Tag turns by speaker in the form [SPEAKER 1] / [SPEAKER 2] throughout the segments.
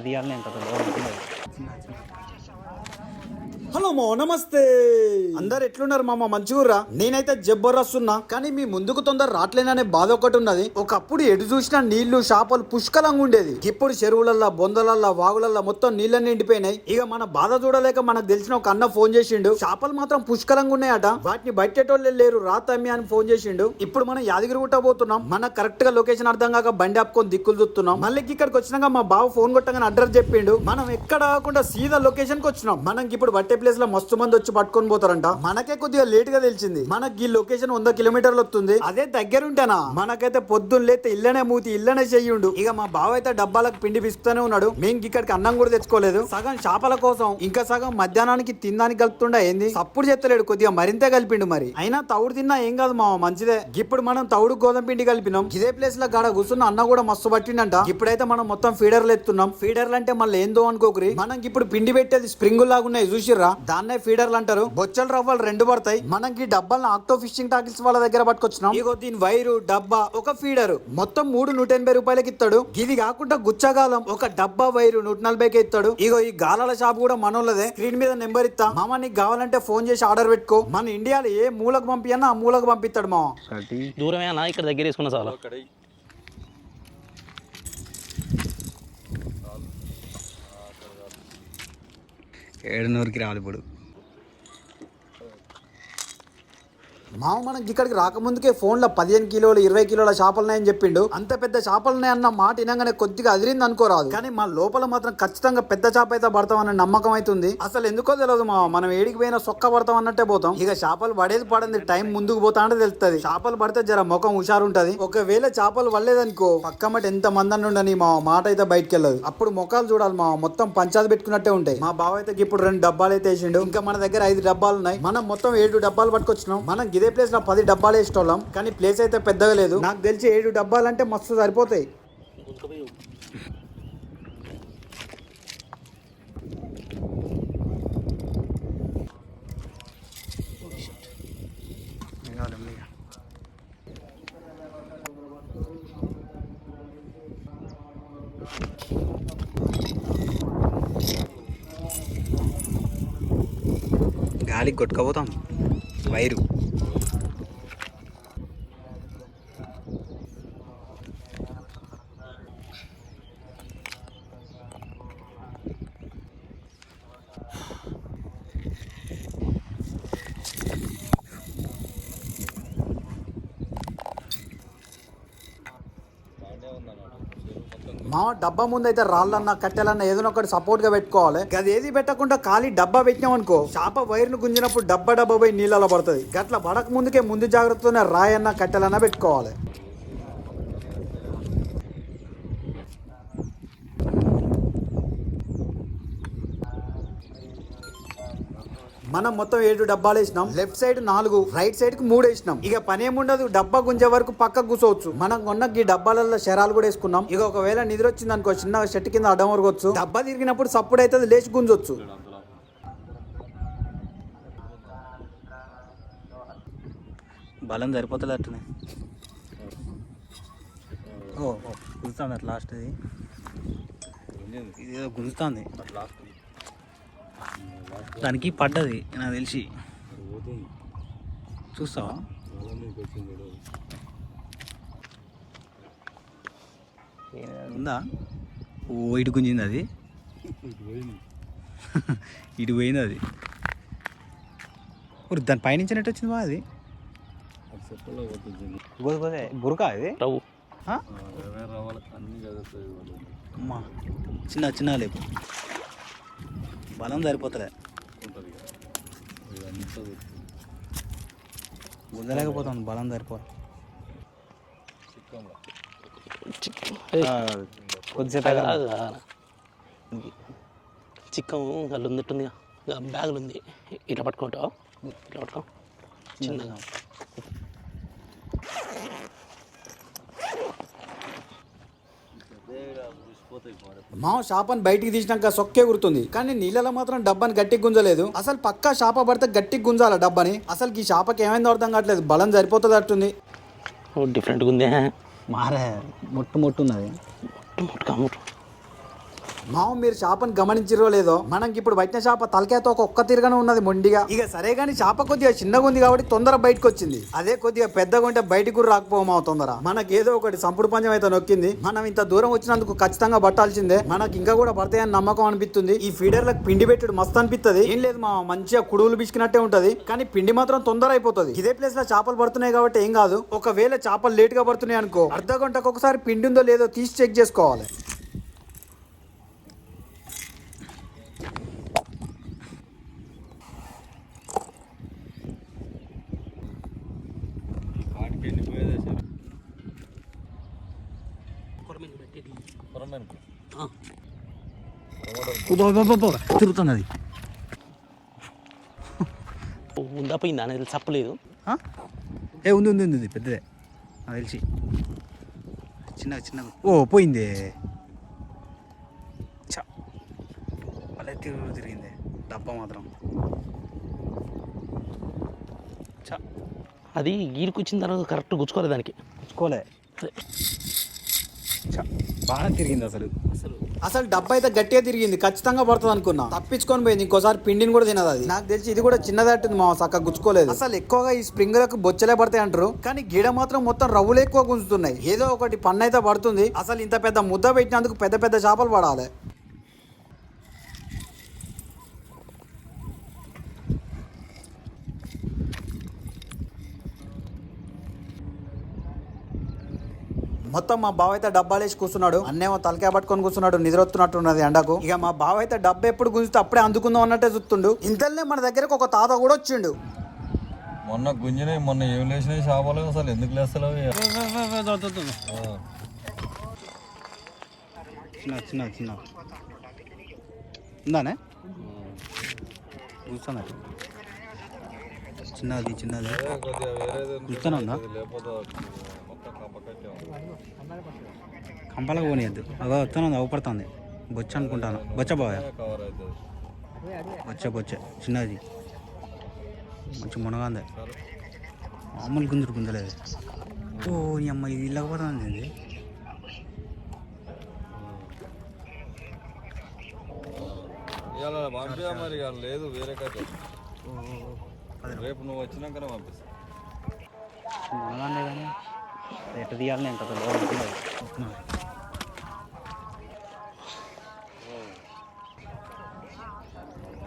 [SPEAKER 1] తీయాలని ఎంత లోపల
[SPEAKER 2] హలో మో నమస్తే. అందరు ఎట్లున్నారు మామ? మంచిగుర్రా? నేనైతే జబ్బరస్తున్నా కానీ మీ ముందుకు తొందర రావట్లేననే బాధ ఒకటి ఉన్నది. ఒకప్పుడు ఎటు చూసినా నీళ్ళు చేపలు పుష్కలంగా ఉండేది. ఇప్పుడు చెరువులల్లా బొందలల్లా వాగులల్లా మొత్తం నీళ్ళని నిండిపోయినాయి. ఇక మన బాధ చూడలేక మనకు తెలిసిన ఒక అన్న ఫోన్ చేసిండు. చేపలు మాత్రం పుష్కలంగా ఉన్నాయట. వాటిని బయటేటోళ్ళే లేరు రాతమ్మి అని ఫోన్ చేసిండు. ఇప్పుడు మనం యాదగిరి గుట్ట పోతున్నాం. మన కరెక్ట్గా లొకేషన్ అర్థం కాక బండి ఆపుకొని దిక్కులు చూస్తున్నాం. మళ్ళీ ఇక్కడికి వచ్చినాక మా బావ ఫోన్ కొట్టగానే అడ్రస్ చెప్పిండు. మనం ఎక్కడ కాకుండా సీదా లొకేషన్కి వచ్చినాం. మనకి ఇప్పుడు బట్టే ప్లేస్లో మస్తు మంది వచ్చి పట్టుకొని పోతారంట. మనకే కొద్దిగా లేట్గా తెలిసింది. మనకి ఈ లొకేషన్ వంద కిలోమీటర్లు వస్తుంది. అదే దగ్గర ఉంటేనా మనకైతే పొద్దున్న లేతే ఇల్లనే మూతి ఇల్లనే చెయ్యుండు. ఇక మా బావ అయితే డబ్బాలకు పిండి పిస్తూనే ఉన్నాడు. మేము ఇక్కడికి అన్నం కూడా తెచ్చుకోలేదు. సగం చేపల కోసం ఇంకా సగం మధ్యాహ్నానికి తినడానికి కలుపుతుండే ఏంది? సప్పుడు చెత్తలేడు కొద్దిగా మరింత కలిపిండు మరి. అయినా తౌడు తిన్నా ఏం కాదు మా మంచిదే. ఇప్పుడు మనం తౌడు గోధుమ పిండి కలిపినాం. ఇదే ప్లేస్లో గాడ కూర్చున్న అన్న కూడా మస్తు పట్టిండంట. ఇప్పుడైతే మనం మొత్తం ఫీడర్లు ఎత్తున్నాం. ఫీడర్లు అంటే మళ్ళీ ఏందో అనుకోకరి. మనం ఇప్పుడు పిండి పెట్టేది స్ప్రింగ్ లాగున్నాయి చూసిర్రా? దాన్నే ఫీడర్లు అంటారు. బొచ్చల రవ్వలు రెండు పడతాయి. మనకి డబ్బాలను ఆక్టో ఫిషింగ్ టాకిల్స్ వాళ్ళ దగ్గర పట్టుకొచ్చినాం. ఇగో దీని వైరు డబ్బా ఒక ఫీడర్. మొత్తం మూడు నూట ఎనభై రూపాయలకి ఇస్తాడు. ఇది కాకుండా గుచ్చగాలం ఒక డబ్బా వైరు నూట నలభైకి ఇస్తాడు. ఇగో ఈ గాలాల షాప్ కూడా మనోళ్ళదే. స్క్రీన్ మీద నెంబర్ ఇస్తా. మామ నీకు కావాలంటే ఫోన్ చేసి ఆర్డర్ పెట్టుకో. మన ఇండియాలో ఏ మూలకు పంపియన్నా ఆ మూలకు పంపిస్తాడు మామ.
[SPEAKER 3] దూరమే ఇక్కడ దగ్గర తీసుకున్నా చాలా.
[SPEAKER 1] ఏడునూరుకి రావాలి ఇప్పుడు
[SPEAKER 2] మామ మనకి ఇక్కడికి రాకముందుకే ఫోన్లో పదిహేను కిలోలు ఇరవై కిలోల చేపలున్నాయని చెప్పిండు. అంత పెద్ద చేపలు ఉన్నాయన్న మాట వినగానే కొద్దిగా అదిరింది అనుకోరాదు కానీ మా లోపల మాత్రం ఖచ్చితంగా పెద్ద చేప అయితే పడతామన్న నమ్మకం అవుతుంది అసలు ఎందుకో తెలియదు మా మనం ఏడికి పోయినా సొక్క పడతాం అన్నట్టే పోతాం. ఇక చేపలు పడేది పడింది టైం ముందుకు పోతా అంటే తెలుస్తుంది చేపలు పడితే జర ముఖం హుషారు ఉంటది ఒకవేళ చేపలు పడలేదనుకో పక్క మట ఎంత మంది ఉండని మా మాట అయితే బయటకు వెళ్ళదు అప్పుడు ముఖాలు చూడాలి మా మొత్తం పంచాది పెట్టుకున్నట్టే ఉంటాయి. మా బావ అయితే ఇప్పుడు రెండు డబ్బాలు అయితే వేసిండు. ఇంకా మన దగ్గర ఐదు డబ్బాలు ఉన్నాయి మనం మొత్తం ఏడు డబ్బాలు పట్టుకొచ్చినాం. మనం ఇదే ప్లేస్లో పది డబ్బాలు వేసేటోళ్ళం కానీ ప్లేస్ అయితే పెద్దగా లేదు. నాకు తెలిసి ఏడు డబ్బాలు అంటే మస్తు సరిపోతాయి?
[SPEAKER 1] గాలికి కొట్టుకపోతాం. వైరు.
[SPEAKER 2] మా డబ్బా ముందు అయితే రాళ్ళన్నా కట్టెలన్నా ఏదైనా ఒకటి సపోర్ట్గా పెట్టుకోవాలి. అది ఏది పెట్టకుండా ఖాళీ డబ్బా పెట్టినాం అనుకో చేప వైర్ను గుంజినప్పుడు డబ్బా డబ్బా పోయి నీళ్ళలో పడుతుంది. గట్ల పడక ముందుకే ముందు జాగ్రత్తతోనే రాయన్నా కట్టెలన్నా పెట్టుకోవాలి. మనం మొత్తం ఏడు డబ్బాలు వేసినాం. లెఫ్ట్ సైడ్ నాలుగు రైట్ సైడ్కి మూడు వేసినాం. ఇక పని ఏముండదు డబ్బా గుంజే వరకు పక్క కూర్చోవచ్చు. మనం కొన్న ఈ డబ్బాలలో శరాలు కూడా వేసుకున్నాం. ఇక ఒకవేళ నిద్ర వచ్చింది అనుకో చిన్న చెట్టు కింద అడ్డం వరకొచ్చు డబ్బా తిరిగినప్పుడు సప్పుడు అయితే లేచి గుంజొచ్చు.
[SPEAKER 1] బలం సరిపోతుంది అట్లనే. ఓ ఓ గుంజుతుంది అట్లా లాస్ట్ ఇది ఇది ఏదో గుంజుతుంది దానికి పడ్డది నాకు తెలిసి. చూస్తావా? ఉందా? ఓ ఇటు గుంజింది అది. ఇటు పోయింది. అది. ఊరి దాని పైనుంచి నెట్ వచ్చింది బా అది. బురకా
[SPEAKER 3] రవ్వు?
[SPEAKER 1] అమ్మా చిన్న చిన్న లేపు. బలం సరిపోతుందే గుంజలేకపోతుంది బలం సరిపో.
[SPEAKER 3] చిక్కం. అల్లు బ్యాగులు ఉంది ఇట్లా పట్టుకుంటావు? ఇట్లా పట్టుకో. చిన్నగా.
[SPEAKER 2] మా షాపని బయటికి తీసినాక సొక్కే గుర్తుంది. కానీ నీళ్ళలో మాత్రం డబ్బాని గట్టిగా గుంజలేదు. అసలు పక్కా షాప పడితే గట్టిగా గుంజాల డబ్బాని. అసలు ఈ షాపకి ఏమైందో అర్థం కావట్లేదు. బలం సరిపోతుంది అట్టుంది
[SPEAKER 3] డిఫరెంట్గా ఉంది
[SPEAKER 1] మారే మొట్టు మొట్టు ఉన్నది.
[SPEAKER 3] ముట్టు ముట్టు
[SPEAKER 2] మామ మీరు చేపను గమనించిరో లేదో మనకి ఇప్పుడు బయట చేప తలకాయతో ఒక్క తిరగనే ఉన్నది మొండిగా. ఇక సరే కానీ చేప కొద్దిగా చిన్నగా ఉంది కాబట్టి తొందర బయటకు వచ్చింది అదే కొద్దిగా పెద్దగా ఉంటే బయటకు కూడా రాకపోమా తొందర. మనకి ఏదో ఒకటి సంపుడు పంచం అయితే నొక్కింది. మనం ఇంత దూరం వచ్చినందుకు ఖచ్చితంగా పట్టాల్సిందే. మనకి ఇంకా కూడా పడతాయని నమ్మకం అనిపిస్తుంది. ఈ ఫీడర్లకు పిండి పెట్టుడు మస్తు అనిపిస్తుంది ఏం లేదు మా మంచిగా కుడువులు బిసుకినట్టే ఉంటది. కానీ పిండి మాత్రం తొందర అయిపోతుంది. ఇదే ప్లేస్లో చేపలు పడుతున్నాయి కాబట్టి ఏం కాదు. ఒకవేళ చేపలు లేట్గా పడుతున్నాయి అనుకో అర్ధ గంటకు ఒకసారి పిండి ఉందో లేదో తీసి చెక్ చేసుకోవాలి
[SPEAKER 4] వాటికి ఎండిపోయేది అసలు
[SPEAKER 3] కొరమీను పెట్టేది
[SPEAKER 1] అది.
[SPEAKER 3] ఉందా పోయిందా? అనేది చెప్పలేదు.
[SPEAKER 1] ఆ? ఏ ఉంది ఉంది ఉంది ఉంది, పెద్దదే. నాకు తెలిసి. చిన్నగా చిన్నగా. ఓ పోయింది. చ అలా తిరుగు తిరిగింది. డబ్బా మాత్రం. చ
[SPEAKER 3] అది గీరుకు వచ్చిన తర్వాత కరెక్ట్ గుచ్చుకోలేదు దానికి.
[SPEAKER 1] తెచ్చుకోలే చ బాగా తిరిగింది అసలు.
[SPEAKER 3] అసలు.
[SPEAKER 2] అసలు డబ్బా అయితే గట్టిగా తిరిగింది ఖచ్చితంగా పడుతుంది అనుకున్నా. తప్పించుకొని పోయింది ఇంకోసారి పిండిని కూడా తినదు అది. నాకు తెలిసి ఇది కూడా చిన్నదట్టుంది మా సక్క గుచ్చుకోలేదు. అసలు ఎక్కువగా ఈ స్ప్రింగులకు బొచ్చలే పడతాయి అంటారు. కానీ గిడ మాత్రం మొత్తం రవ్వులు ఎక్కువ గుంజుతున్నాయి. ఏదో ఒకటి పన్ను అయితే పడుతుంది. అసలు ఇంత పెద్ద ముద్ద పెట్టినందుకు పెద్ద పెద్ద చేపలు పడాలి. మొత్తం మా బావ అయితే డబ్బాలు వేసి కూర్చున్నాడు. అన్నేమో తలకాయ పట్టుకొని కూర్చున్నాడు నిద్రొత్తున్నట్టు ఉన్నది ఎండకు. ఇక మా బావ అయితే డబ్బా ఎప్పుడు గుంజితే అప్పుడే అందుకుందాం అన్నట్టే చూస్తుండు. ఇంతలోనే మన దగ్గరకు ఒక తాత కూడా వచ్చిండు.
[SPEAKER 4] మొన్న గుంజినాయి మొన్న ఏం లేచినాయి చేపలు? అసలు ఎందుకు లేస్తలేవు.
[SPEAKER 1] చిన్న చిన్న చిన్న. ఉందానే? కూర్చున్నా చిన్నది చిన్నది.
[SPEAKER 4] వేరేది ఉంది.
[SPEAKER 1] కంపలకు పోనీయద్దు అదో. వస్తాను అవపడుతుంది బొచ్చ అనుకుంటాను. బొచ్చ
[SPEAKER 4] అవుతుంది
[SPEAKER 1] బొచ్చ బొచ్చ. చిన్నది. మంచి మునగాందే. మామూలు గుంజుడు గుంజలేదు ఓ అమ్మ ఇది ఇల్లకపోతుంది ఇది
[SPEAKER 4] మరి లేదు వేరే కథ. రేపు నువ్వు వచ్చినాకనే పంపిస్తా.
[SPEAKER 1] మునగాందే కానీ. ఎట్ట తీయాలని ఎంత లోపల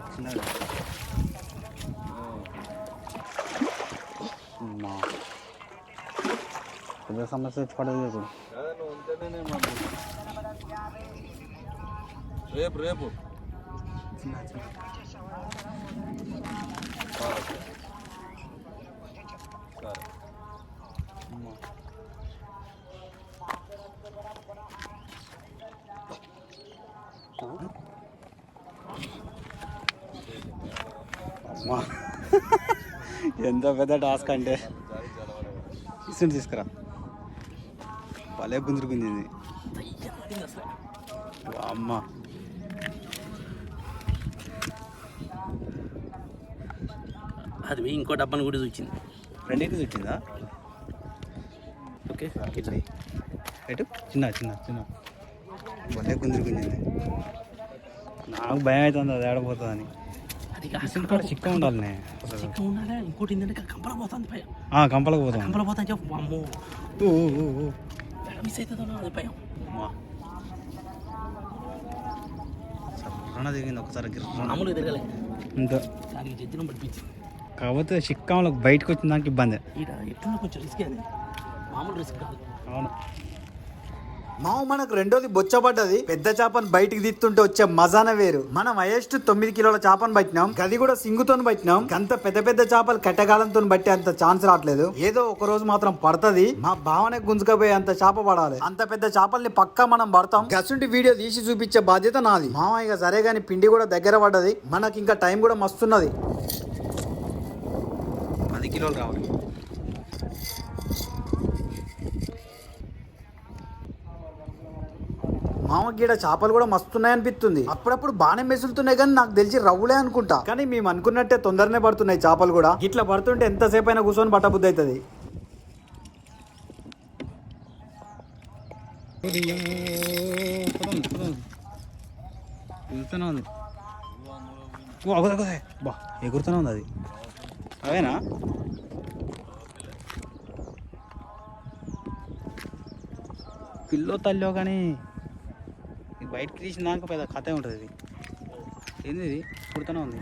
[SPEAKER 1] చిన్నది అమ్మా. పెద్ద సమస్య వచ్చి పడదు ఇప్పుడు
[SPEAKER 4] అదే నువ్వు ఉంటేనే నేను పంపిస్తా రేపు రేపు సరే.
[SPEAKER 1] అమ్మా. ఎంత పెద్ద టాస్క్ అంటే. ఇసుని తీసుకురా. భలే గుంజురుకుంది ఇది అమ్మ.
[SPEAKER 3] అది ఇంకో డబ్బాను కూడా చూచింది.
[SPEAKER 1] రెండింటికి చుట్టిందా
[SPEAKER 3] ఓకే
[SPEAKER 1] ఇట్లా ఎటు చిన్న చిన్న చిన్న. భలే గుంజురుకుంది నాకు భయం అవుతుంది అది ఏడపోతుందని కూడా చిక్క ఉండాలి అసలు
[SPEAKER 3] చిక్క ఉండాలి ఇంకోటి ఏంటంటే కంపల పోతుంది భయం.
[SPEAKER 1] కంపలకు పోతాం
[SPEAKER 3] చెప్పు అమ్మో మిస్ అవుతుందో అది భయం.
[SPEAKER 1] దిగింది ఒకసారి గిర్రన.
[SPEAKER 3] మామూలుగా తిరగలే.
[SPEAKER 1] ఇంత
[SPEAKER 3] దానికి జడ్జినం పడిపించింది
[SPEAKER 1] కాకపోతే చిక్కంలోకి బయటకు వచ్చిన దానికి ఇబ్బంది.
[SPEAKER 3] కొంచెం రిస్క్ అది. మామూలు రిస్క్ కాదు.
[SPEAKER 1] అవును.
[SPEAKER 2] మావు మనకు రెండోది బొచ్చబడ్డది. పెద్ద చేపను బయటికి తీస్తుంటే వచ్చే మజాన వేరు. మనం హైయెస్ట్ తొమ్మిది కిలోల చేపను పట్టినాం. గది కూడా సింగుతో పట్టినాం. అంత పెద్ద పెద్ద చేపలు కట్టగాలంతో బట్టి అంత ఛాన్స్ రావట్లేదు. ఏదో ఒక రోజు మాత్రం పడుతుంది. మా భావన గుంజుకపోయే అంత చేప పడాలి. అంత పెద్ద చేపల్ని పక్కా మనం పడతాం. గసుంటి వీడియో తీసి చూపించే బాధ్యత నాది. మామ ఇక సరే గాని పిండి కూడా దగ్గర పడ్డది. మనకి ఇంకా టైం కూడా మస్తున్నది.
[SPEAKER 1] పది కిలోలు రావాలి.
[SPEAKER 2] మామ గీడ చేపలు కూడా మస్తున్నాయి అనిపిస్తుంది అప్పుడప్పుడు బాగానే మెసులుతున్నాయి కానీ నాకు తెలిసి రవ్వులే అనుకుంటా. కానీ మేము అనుకున్నట్టే తొందరనే పడుతున్నాయి చేపలు కూడా. ఇట్లా పడుతుంటే ఎంతసేపు అయినా కూర్చొని పట్టబుద్ధి అవుతుంది
[SPEAKER 1] ఎగురుతూనే ఉంది. బా ఎగురుతూనే ఉంది అది. అవేనా? పిల్లో తల్లో కానీ బయటకి తీసిన దాకా పెద్ద కథ ఉంటుంది ఇది. ఏంది ఇది పుడుతూనే ఉంది.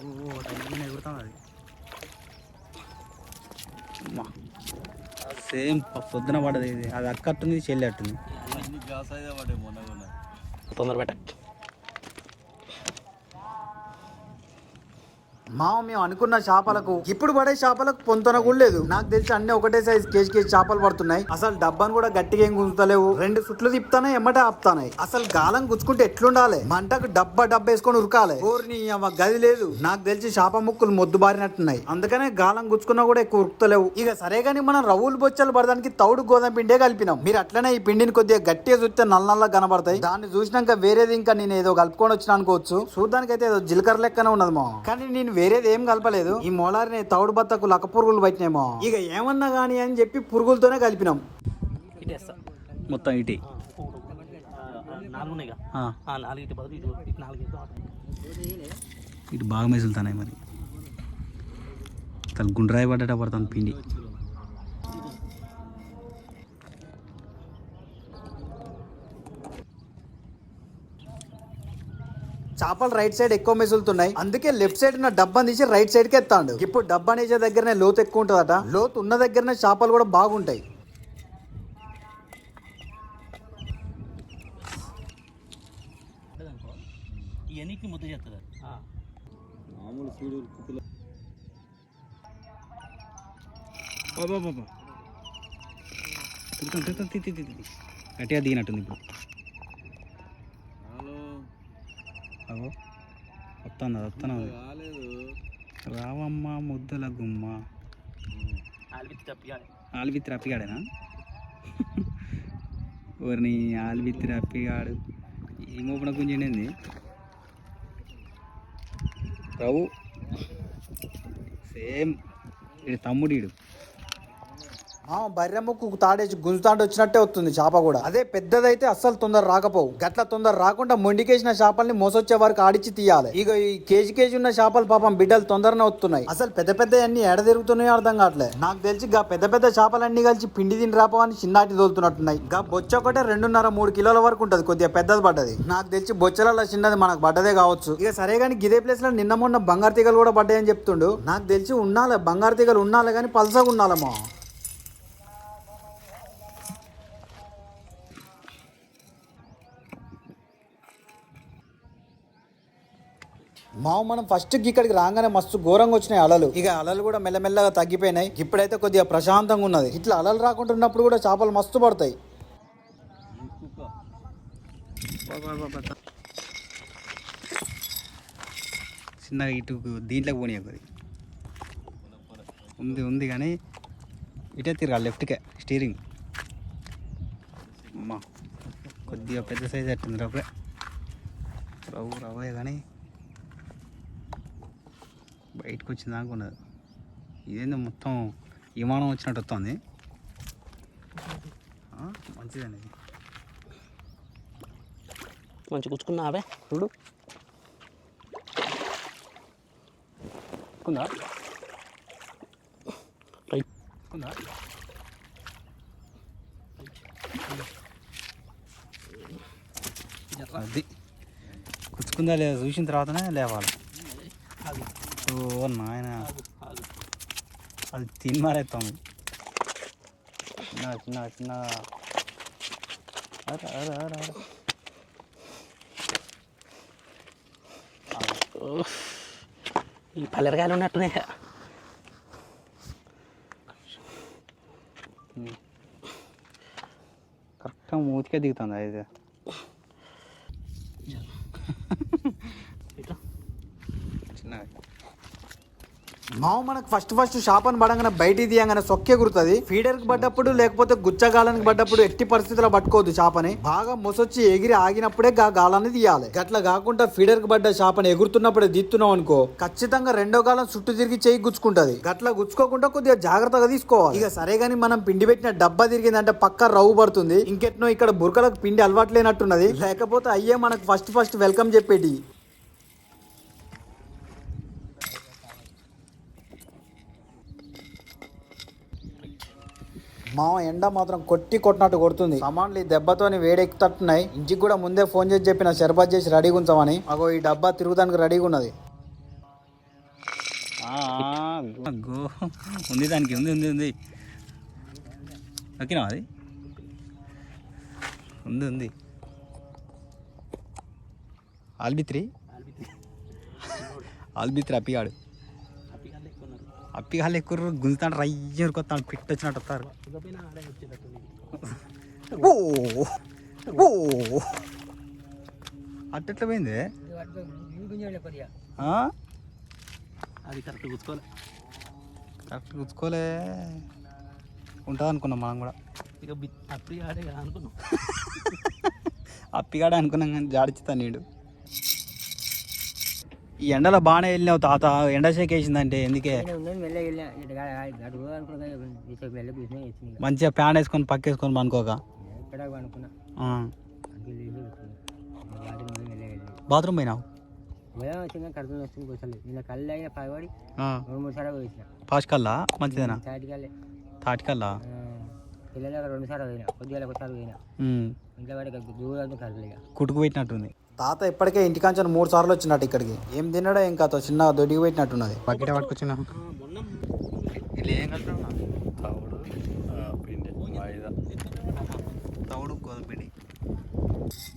[SPEAKER 1] ఓ టైం ఎగురుతాం అది. అమ్మా. సేమ్ పొద్దున పడ్డది ఇది. అది అక్కట్టుంది చెల్లి అట్టుంది.
[SPEAKER 3] తొందర పెట్ట
[SPEAKER 2] మామ మేము అనుకున్న చేపలకు ఇప్పుడు పడే చేపలకు పొంతన కూడా లేదు. నాకు తెలిసి అన్ని ఒకటే సైజ్ కేజీ కేజీ చేపలు పడుతున్నాయి. అసలు డబ్బాను కూడా గట్టిగా ఏం గుంజుతలేవు. రెండు సుట్లు తిప్పుతానే ఎమ్మటే ఆపుతానాయి అసలు గాలం గుచ్చుకుంటే ఎట్లుండాలి? మంటకు డబ్బా డబ్బా వేసుకొని ఉరకాలి. ఊరిని గది లేదు. నాకు తెలిసి చేప ముక్కులు మొద్దు బారినట్టున్నాయి. అందుకనే గాలం గుచ్చుకున్నా కూడా ఎక్కువ ఉరుకుతలేవు. ఇక సరే కానీ మనం రవ్వులు బొచ్చలు పడడానికి తౌడు గోధుమ పిండే కలిపినాం. మీరు అట్లనే ఈ పిండిని కొద్దిగా గట్టిగా చూస్తే నల్ల నల్ల కనబడతాయి. దాన్ని చూసినాక వేరేది ఇంకా నేను ఏదో కలుపుకొని వచ్చిన అనుకోవచ్చు. చూడడానికి అయితే ఏదో జీలకర్ర లెక్కనే ఉన్నది మా కానీ నేను వేరేది ఏం కలపలేదు. ఈ మొలారిని తౌడు బత్తకు లక్క పురుగులు పట్టినామో. ఇక ఏమన్నా గానీ అని చెప్పి పురుగులతోనే కలిపినాం.
[SPEAKER 1] మొత్తం ఇటీ.
[SPEAKER 3] ఇటు బదులు ఇటు ఇటు నాలుగు ఇటు
[SPEAKER 1] ఇటు బాగా మెసులుతున్నాయి మరి. తను గుండ్రాయి పడ్డట పడుతుంది పిండి.
[SPEAKER 2] చేపలు రైట్ సైడ్ ఎక్కువ మెసులుతున్నాయి అందుకే లెఫ్ట్ సైడ్ ఉన్న డబ్బాని తీసి రైట్ సైడ్కి ఎత్తాడు. ఇప్పుడు డబ్బా నేచే దగ్గరనే లోతు ఎక్కువ ఉంటుందట. లోతు ఉన్న దగ్గరనే చేపలు కూడా బాగుంటాయి.
[SPEAKER 3] ఇవన్నిటిని ముద్ద చేస్తుంది
[SPEAKER 4] మామూలు సూడు కుక్కలు
[SPEAKER 1] బాబా బాబా తిరుగుతాం తిరుగుతాం తి తి తి, తి. గట్టిగా దిగినట్టుంది ఇప్పుడు
[SPEAKER 4] హలో
[SPEAKER 1] అగో వస్తాను వస్తాను రావమ్మ ముద్దల గుమ్మ.
[SPEAKER 3] ఆల్విత్
[SPEAKER 1] అప్పిగాడేనా ఎవరిని ఆల్విత్రి అప్పిగాడు ఈ మోపన గుంజిండింది రావు. సేమ్. ఇది తమ్ముడు ఈడు
[SPEAKER 2] ఆ బర్రె ముక్కు తాడేసి గుంజుతాండి వచ్చినట్టే వస్తుంది చేప కూడా. అదే పెద్దదైతే అస్సలు తొందర రాకపోవు. గట్ల తొందర రాకుండా మొండికేసిన చేపల్ని మోసొచ్చే వరకు ఆడిచి తీయాలి. ఇక ఈ కేజీ కేజీ ఉన్న చేపలు పాపం బిడ్డలు తొందరనే వస్తున్నాయి. అసలు పెద్ద పెద్ద అన్ని ఎడ తిరుగుతున్నాయో అర్థం కావట్లే. నాకు తెలిసి గా పెద్ద పెద్ద చేపలన్నీ కలిసి పిండి తిని రాపో అని చిన్నాటి తోలుతున్నట్టున్నాయి. గా బొచ్చ ఒకటే రెండున్నర మూడు కిలోల వరకు ఉంటది కొద్దిగా పెద్దది పడ్డది. నాకు తెలిసి బొచ్చలలో చిన్నది మనకు పడ్డదే కావచ్చు. ఇక సరే కానీ గిదే ప్లేస్లో నిన్న మొన్న బంగారు తీగలు కూడా పడ్డాయని చెప్తుండు. నాకు తెలిసి ఉండాలి బంగారు తీగలు ఉండాలి కానీ పల్సగా ఉండాలమ్మా. మావు మనం ఫస్ట్ ఇక్కడికి రాగానే మస్తు ఘోరంగా వచ్చినాయి అలలు. ఇక అలలు కూడా మెల్లమెల్లగా తగ్గిపోయినాయి. ఇప్పుడైతే కొద్దిగా ప్రశాంతంగా ఉన్నది. ఇట్లా అలలు రాకుండా ఉన్నప్పుడు కూడా చేపలు మస్తు పడతాయి.
[SPEAKER 1] చిన్నగా ఇటు దీంట్లోకి పోనీ కొద్ది ఉంది ఉంది కానీ ఇటే తిరగాలి లెఫ్ట్కే స్టీరింగ్ అమ్మా కొద్దిగా పెద్ద సైజ్ అట్టుంది రవ్వే రవ్వు రవ్వే కానీ బయటకు వచ్చిన దాకా ఉన్నది. ఇదేందో మొత్తం విమానం వచ్చినట్టు వస్తుంది. మంచిదండి
[SPEAKER 3] మంచి గుచ్చుకున్నావే చూడు.
[SPEAKER 1] ఉందా
[SPEAKER 3] రైట్
[SPEAKER 1] ఉందా అది. కుచ్చుకుందా లేదా చూసిన తర్వాతనే లేవాలి. ఓ నాయన. అది తిన్మారేస్తాం చిన్న చిన్న చిన్న అరే అరే అరే అరే.
[SPEAKER 3] ఓహ్. ఈ పల్లెరకాయలు ఉన్నట్టునే
[SPEAKER 1] కరెక్ట్గా మూతికే దిగుతుంది అది
[SPEAKER 2] మావు మనకు ఫస్ట్ ఫస్ట్ చేపను పడంగానే బయటికి తీయంగానే సొక్కే గురుతుంది. ఫీడర్కి పడ్డప్పుడు లేకపోతే గుచ్చగాలానికి పడ్డప్పుడు ఎట్టి పరిస్థితుల్లో పట్టుకోవద్దు చేపని బాగా మొసొచ్చి ఎగిరి ఆగినప్పుడే గా గాలాన్ని తీయాలి. గట్ల కాకుండా ఫీడర్కి పడ్డ చేపని ఎగురుతున్నప్పుడే తీస్తున్నాం అనుకో ఖచ్చితంగా రెండో గాలం చుట్టూ తిరిగి చేయి గుచ్చుకుంటది. గట్ల గుచ్చుకోకుండా కొద్దిగా జాగ్రత్తగా తీసుకోవాలి. ఇక సరే గానీ మనం పిండి పెట్టిన డబ్బా తిరిగిందంటే పక్క రవ్వు పడుతుంది. ఇంకెట్నో ఇక్కడ బురకలకు పిండి అలవాట్లేనట్టున్నది లేకపోతే అయ్యే మనకు ఫస్ట్ ఫస్ట్ వెల్కమ్ చెప్పేటి. మామ ఎండ మాత్రం కొట్టి కొట్టినట్టు కొడుతుంది. సామాన్లు ఈ దెబ్బతోని వేడెక్కుతట్టున్నాయి. ఇంటికి కూడా ముందే ఫోన్ చేసి చెప్పిన షర్బత్ చేసి రెడీగా ఉంచామని. అగో ఈ డబ్బా తిరుగుదానికి రెడీగా ఉన్నది.
[SPEAKER 1] ఉంది దానికి ఉంది ఉంది ఉంది. నక్కినా అది? ఉంది ఉంది. ఆల్బిత్రి. ఆల్బిత్రి అప్పిగాడు. అప్పిగాళ్ళు ఎక్కువ గుంజుతాడు రయ్యరు కొత్త పిట్ట వచ్చినట్టు వస్తారు. ఓ ఓ. అట్టెట్లా పోయింది?
[SPEAKER 3] అది కరెక్ట్ కూర్చోవాలి
[SPEAKER 1] కరెక్ట్ గుచ్చుకోలే. ఉంటుంది అనుకున్నాం మనం కూడా.
[SPEAKER 3] ఇక కదా అనుకున్నాం.
[SPEAKER 1] అప్పిగాడే అనుకున్నాం కానీ జాడిచుతా నీడు. ఈ ఎండలో బాగానే వెళ్ళినావు తాత. ఎండ షేక్ వేసిందంటే ఎందుకే? మంచిగా ప్యాన్ వేసుకొని పక్కేసుకొని పనుకోక. బాత్రూమ్ పోయినావు? ఫాస్ట్ కల్లా? మంచిదేనా?
[SPEAKER 5] తాటికల్లే
[SPEAKER 1] తాటికల్లా
[SPEAKER 5] పిల్లలు రెండు సార్లు పోయినా. కొద్దిగా ఒకసారి పోయినా. ఇంట్లో వాడికి దూరం
[SPEAKER 1] కుటుకు పెట్టినట్టుంది.
[SPEAKER 2] తాత ఇప్పటికే ఇంటికాంచని మూడు సార్లు వచ్చినట్టు ఇక్కడికి. ఏం తిన్నాడో ఏం కాతో చిన్న దొడ్డికి పెట్టినట్టున్నది.
[SPEAKER 1] బకెట్ పట్టుకొచ్చిన.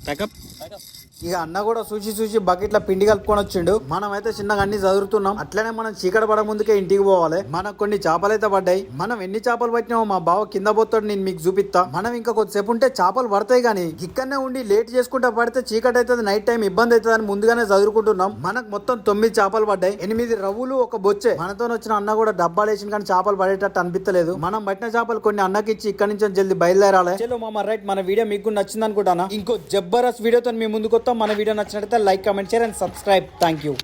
[SPEAKER 1] ప్యాకప్
[SPEAKER 2] ఇక అన్న కూడా చూసి చూసి బకెట్ల పిండి కలుపుకొని వచ్చిండు. మనం అయితే చిన్నగా అన్ని చదువుతున్నాం. అట్లనే మనం చీకటి పడ ముందుకే ఇంటికి పోవాలి. మనకు కొన్ని చేపలు అయితే పడ్డాయి. మనం ఎన్ని చేపలు పట్టినామో మా బావ కింద పోతాడు నేను మీకు చూపిస్తా. మనం ఇంకా కొద్దిసేపు ఉంటే చేపలు పడతాయి కానీ ఇక్కడనే ఉండి లేట్ చేసుకుంటా పడితే చీకటి అవుతుంది నైట్ టైం ఇబ్బంది అవుతుంది అని ముందుగానే చదువుకుంటున్నాం. మనకు మొత్తం తొమ్మిది చేపలు పడ్డాయి. ఎనిమిది రవ్వులు ఒక బొచ్చే. మనతో వచ్చిన అన్న కూడా డబ్బాలు వేసిన కానీ చేపలు పడేటట్టు అనిపించలేదు మనం పట్టిన చేపలు కొన్ని అన్నకి ఇచ్చి ఇక్కడి నుంచి జల్దీ బయలుదేరాలి. చలో మామ రైట్ మన వీడియో మీకు నచ్చింది అనుకుంటానా? ఇంకో జబ్బరస్ వీడియోతో మీ ముందుకు వస్తాం మన వీడియో నచ్చినట్లయితే like comment share and subscribe thank you